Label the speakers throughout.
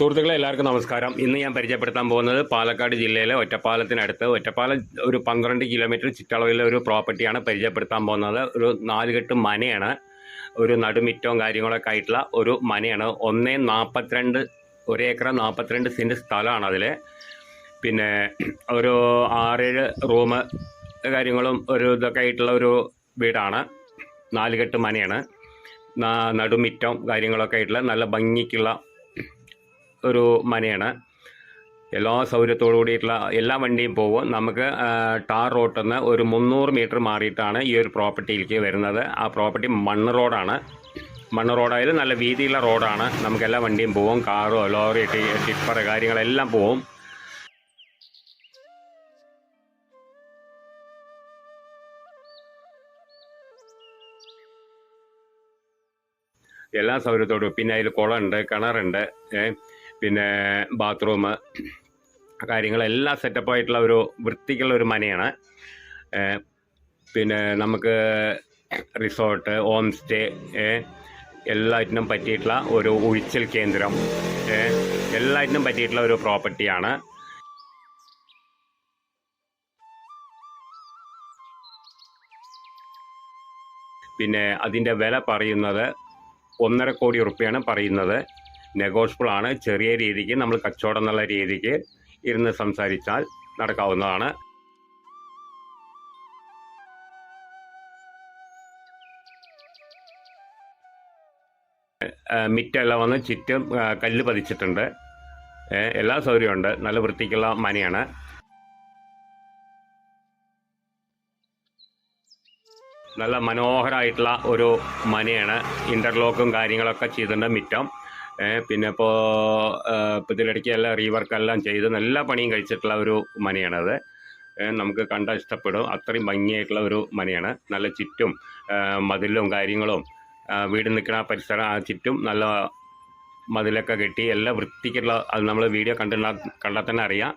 Speaker 1: സുഹൃത്തുക്കളെ എല്ലാവർക്കും നമസ്കാരം. ഇന്ന് ഞാൻ പരിചയപ്പെടുത്താൻ പോകുന്നത് പാലക്കാട് ജില്ലയിലെ ഒറ്റപ്പാലത്തിനടുത്ത് ഒറ്റപ്പാലം ഒരു പന്ത്രണ്ട് കിലോമീറ്റർ ചുറ്റളവിലെ ഒരു പ്രോപ്പർട്ടിയാണ് പരിചയപ്പെടുത്താൻ പോകുന്നത്. ഒരു നാലുകെട്ട് മനയാണ് ഒരു നടുമിറ്റവും കാര്യങ്ങളൊക്കെ ആയിട്ടുള്ള ഒരു മനയാണ്. ഒന്നേ നാൽപ്പത്തിരണ്ട് ഒരു ഏക്കർ നാൽപ്പത്തിരണ്ട് സെന്റ് സ്ഥലമാണ് അതിൽ പിന്നെ ഒരു ആറേഴ് റൂം കാര്യങ്ങളും ഒരു ഇതൊക്കെ ആയിട്ടുള്ള ഒരു വീടാണ്. നാലുകെട്ട് മനയാണ്. നടുമിറ്റം കാര്യങ്ങളൊക്കെ ആയിട്ടുള്ള നല്ല ഭംഗിക്കുള്ള ഒരു മനയാണ് എല്ലാ സൗകര്യത്തോടു കൂടിയിട്ടുള്ള എല്ലാ വണ്ടിയും പോകും നമുക്ക് ടാർ റോട്ടിൽ നിന്ന് ഒരു മുന്നൂറ് മീറ്റർ മാറിയിട്ടാണ് ഈ ഒരു പ്രോപ്പർട്ടിയിലേക്ക് വരുന്നത്. ആ പ്രോപ്പർട്ടി മണ്ണ് റോഡാണ്. മണ്ണ് റോഡായാലും നല്ല വീതിയുള്ള റോഡാണ്. നമുക്ക് എല്ലാ വണ്ടിയും പോകും കാറോ ലോറി ടിപ്പർ കാര്യങ്ങളെല്ലാം പോവും. എല്ലാ സൗകര്യത്തോടും. പിന്നെ അതിൽ കുളമുണ്ട് കിണറുണ്ട് ഏ, പിന്നെ ബാത്റൂം കാര്യങ്ങളെല്ലാം സെറ്റപ്പ് ആയിട്ടുള്ള ഒരു വൃത്തിക്കുള്ള ഒരു മനയാണ്. പിന്നെ നമുക്ക് റിസോർട്ട് ഹോം സ്റ്റേ എല്ലാറ്റിനും പറ്റിയിട്ടുള്ള ഒരു ഉഴിച്ചൽ കേന്ദ്രം. എല്ലാറ്റിനും പറ്റിയിട്ടുള്ള ഒരു പ്രോപ്പർട്ടിയാണ് പിന്നെ അതിന്റെ വില പറയുന്നത് ഒന്നര കോടി ഉറുപ്പ്യാണ് പറയുന്നത്. നെഗോഷ്യബിൾ ആണ് ചെറിയ രീതിക്ക് നമ്മൾ കച്ചവടം എന്നുള്ള രീതിക്ക് ഇരുന്ന് സംസാരിച്ചാൽ നടക്കാവുന്നതാണ്. മിറ്റെല്ലാം വന്ന് ചുറ്റും കല്ല് പതിച്ചിട്ടുണ്ട്. എല്ലാ സൗകര്യമുണ്ട് നല്ല വൃത്തിക്കുള്ള മനയാണ്. നല്ല മനോഹരമായിട്ടുള്ള ഒരു മനയാണ്. ഇന്റർലോക്കും കാര്യങ്ങളൊക്കെ ചെയ്തിട്ടുണ്ട് മിറ്റം. പിന്നെ ഇപ്പോൾ എല്ലാം റീവർക്ക് എല്ലാം ചെയ്ത് നല്ല പണിയും കഴിച്ചിട്ടുള്ള ഒരു മനയാണത് നമുക്ക് കണ്ടാൽ ഇഷ്ടപ്പെടും. അത്രയും ഭംഗിയായിട്ടുള്ള ഒരു മനയാണ് നല്ല ചുറ്റും മതിലും കാര്യങ്ങളും വീട് നിൽക്കുന്ന പരിസരം ആ ചുറ്റും നല്ല മതിലൊക്കെ കെട്ടി എല്ലാം വൃത്തിക്കുള്ള അത് നമ്മൾ വീഡിയോ കണ്ടിട്ടുള്ള കണ്ടാൽ തന്നെ അറിയാം.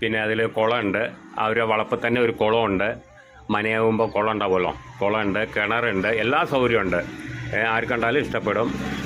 Speaker 1: പിന്നെ അതിൽ കുളമുണ്ട്. ആ ഒരു വളപ്പിൽ തന്നെ ഒരു കുളമുണ്ട്. മനയാകുമ്പോൾ കുളം ഉണ്ടാവുമല്ലോ. കുളമുണ്ട് കിണറുണ്ട് എല്ലാ സൗകര്യമുണ്ട്. ഏ, ആര് കണ്ടാലും ഇഷ്ടപ്പെടും.